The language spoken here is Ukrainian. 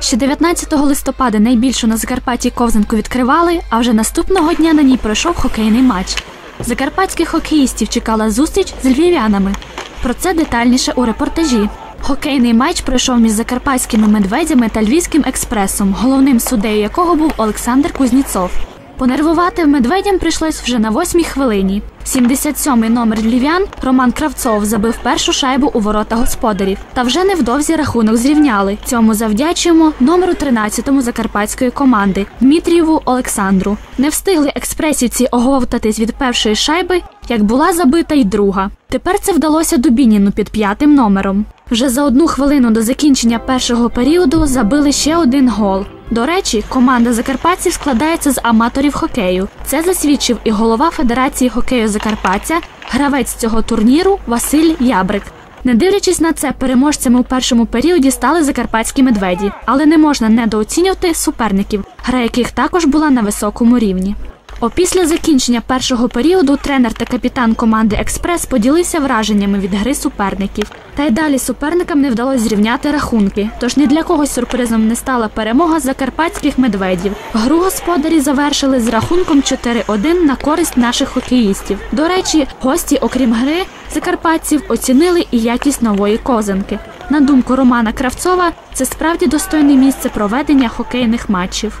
Ще 19 листопада найбільшу на Закарпатті ковзанку відкривали, а вже наступного дня на ній пройшов хокейний матч. Закарпатських хокеїстів чекала зустріч з львів'янами. Про це детальніше у репортажі. Хокейний матч пройшов між закарпатськими медведями та львівським експресом, головним суддею якого був Олександр Кузніцов. Понервувати медведям прийшлось вже на восьмій хвилині. 77-й номер львів'ян Роман Кравцов забив першу шайбу у ворота господарів. Та вже невдовзі рахунок зрівняли. Цьому завдячуємо номеру 13-му закарпатської команди Дмитрієву Олександру. Не встигли експресівці оговтатись від першої шайби, як була забита й друга. Тепер це вдалося Дубініну під п'ятим номером. Вже за одну хвилину до закінчення першого періоду забили ще один гол. До речі, команда закарпатців складається з аматорів хокею. Це засвідчив і голова Федерації хокею Закарпаття, гравець цього турніру Василь Ябрик. Не дивлячись на це, переможцями у першому періоді стали закарпатські медведі, але не можна недооцінювати суперників, гра яких також була на високому рівні. Опісля закінчення першого періоду тренер та капітан команди Експрес поділився враженнями від гри суперників. Та й далі суперникам не вдалося зрівняти рахунки. Тож ні для когось сюрпризом не стала перемога закарпатських медведів. Гру господарі завершили з рахунком 4-1 на користь наших хокеїстів. До речі, гості, окрім гри, закарпатців оцінили і якість нової козанки. На думку Романа Кравцова, це справді достойне місце проведення хокейних матчів.